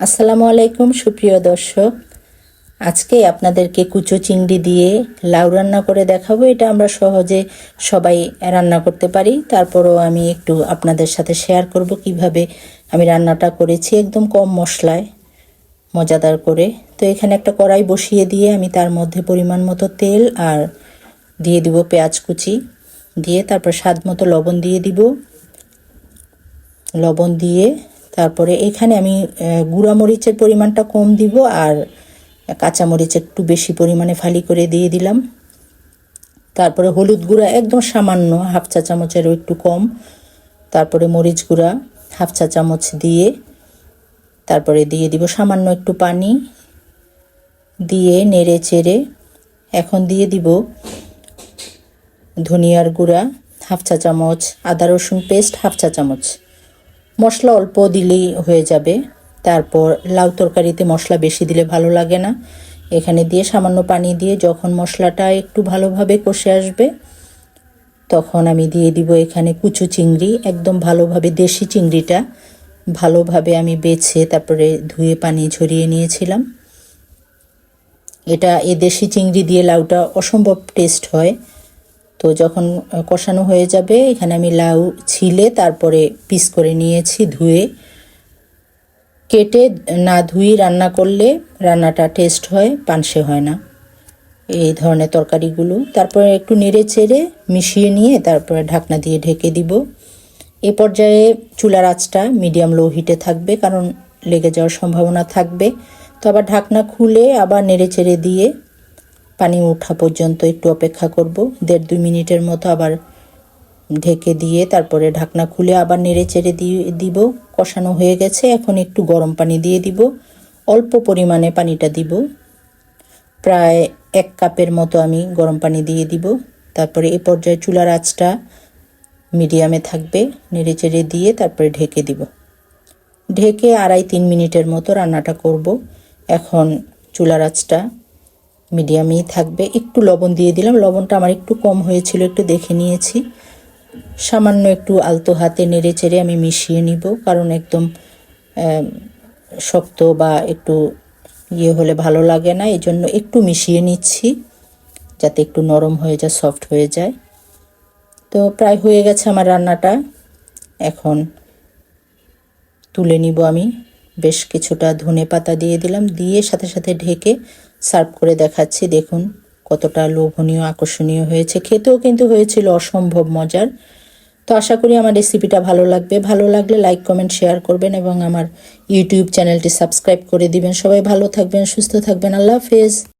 আসসালামু আলাইকুম, সুপ্রিয় দর্শক। আজকে আপনাদেরকে কুচো চিংড়ি দিয়ে লাউ রান্না করে দেখাবো। এটা আমরা সহজে সবাই রান্না করতে পারি। তারপরও আমি একটু আপনাদের সাথে শেয়ার করব কীভাবে আমি রান্নাটা করেছি একদম কম মশলায়, মজাদার করে। তো এখানে একটা কড়াই বসিয়ে দিয়ে আমি তার মধ্যে পরিমাণ মতো তেল আর দিয়ে দিব পেঁয়াজ কুচি। দিয়ে তারপর স্বাদ মতো লবণ দিয়ে দিব। লবণ দিয়ে তারপরে এখানে আমি গুঁড়া মরিচের পরিমাণটা কম দিব আর কাঁচা মরিচ একটু বেশি পরিমাণে ফালি করে দিয়ে দিলাম। তারপরে হলুদ গুঁড়া একদম সামান্য, হাফ চা চামচেরও একটু কম। তারপরে মরিচ গুঁড়া হাফ চা চামচ দিয়ে, তারপরে দিয়ে দিব সামান্য একটু পানি। দিয়ে নেড়ে চেড়ে এখন দিয়ে দিব ধনিয়ার গুঁড়া, হাফ চা চামচ, আদা রসুন পেস্ট, হাফ চা চামচ। মশলা অল্প দিলেই হয়ে যাবে। তারপর লাউ তরকারিতে মশলা বেশি দিলে ভালো লাগে না। এখানে দিয়ে সামান্য পানি দিয়ে যখন মশলাটা একটু ভালোভাবে কষে আসবে, তখন আমি দিয়ে দিব এখানে কুচু চিংড়ি, একদম ভালোভাবে দেশি চিংড়িটা। ভালোভাবে আমি বেছে তারপরে ধুয়ে পানি ঝরিয়ে নিয়েছিলাম। এটা এ দেশি চিংড়ি দিয়ে লাউটা অসম্ভব টেস্ট হয়। তো যখন কষানো হয়ে যাবে, এখানে আমি লাউ ছিলে তারপরে পিস করে নিয়েছি ধুয়ে। কেটে না ধুয়ে রান্না করলে রান্নাটা টেস্ট হয়, পানসে হয় না। এই ধরনের তরকারিগুলো। তারপরে একটু নেড়ে চেড়ে মিশিয়ে নিয়ে তারপরে ঢাকনা দিয়ে ঢেকে দিব। এ পর্যায়ে চুলার আঁচটা মিডিয়াম লো হিটে থাকবে, কারণ লেগে যাওয়ার সম্ভাবনা থাকবে। তো আবার ঢাকনা খুলে আবার নেড়ে চেড়ে দিয়ে পানি ওঠা পর্যন্ত একটু অপেক্ষা করব। দেড় দুই মিনিটের মতো আবার ঢেকে দিয়ে তারপরে ঢাকনা খুলে আবার নেড়ে চেড়ে দিয়ে দিব। কষানো হয়ে গেছে, এখন একটু গরম পানি দিয়ে দিব। অল্প পরিমাণে পানিটা দিব। প্রায় এক কাপের মতো আমি গরম পানি দিয়ে দিব। তারপরে এ পর্যায়ে চুলার আঁচটা মিডিয়ামে থাকবে, নেড়ে চেড়ে দিয়ে তারপরে ঢেকে দিব। ঢেকে আড়াই তিন মিনিটের মতো রান্নাটা করব। এখন চুলার আঁচটা মিডিয়ামেই থাকবে। একটু লবণ দিয়ে দিলাম। লবণটা আমার একটু কম হয়েছিল, একটু দেখে নিয়েছি। সামান্য একটু আলতো হাতে নেড়ে চেড়ে আমি মিশিয়ে নিব, কারণ একদম শক্ত বা একটু ইয়ে হলে ভালো লাগে না। এই জন্য একটু মিশিয়ে নিচ্ছি, যাতে একটু নরম হয়ে যায়, সফট হয়ে যায়। তো প্রায় হয়ে গেছে আমার রান্নাটা। এখন তুলে নিব আমি। বেশ কিছুটা ধনে পাতা দিয়ে দিলাম, দিয়ে সাথে সাথে ঢেকে সার্ভ করে দেখাচ্ছি। দেখুন কতটা লোভনীয়, আকর্ষণীয় হয়েছে। খেতেও কিন্তু হয়েছিল অসম্ভব মজার। তো আশা করি আমার রেসিপিটা ভালো লাগবে। ভালো লাগলে লাইক, কমেন্ট, শেয়ার করবেন এবং আমার ইউটিউব চ্যানেলটি সাবস্ক্রাইব করে দিবেন। সবাই ভালো থাকবেন, সুস্থ থাকবেন। আল্লাহ হাফেজ।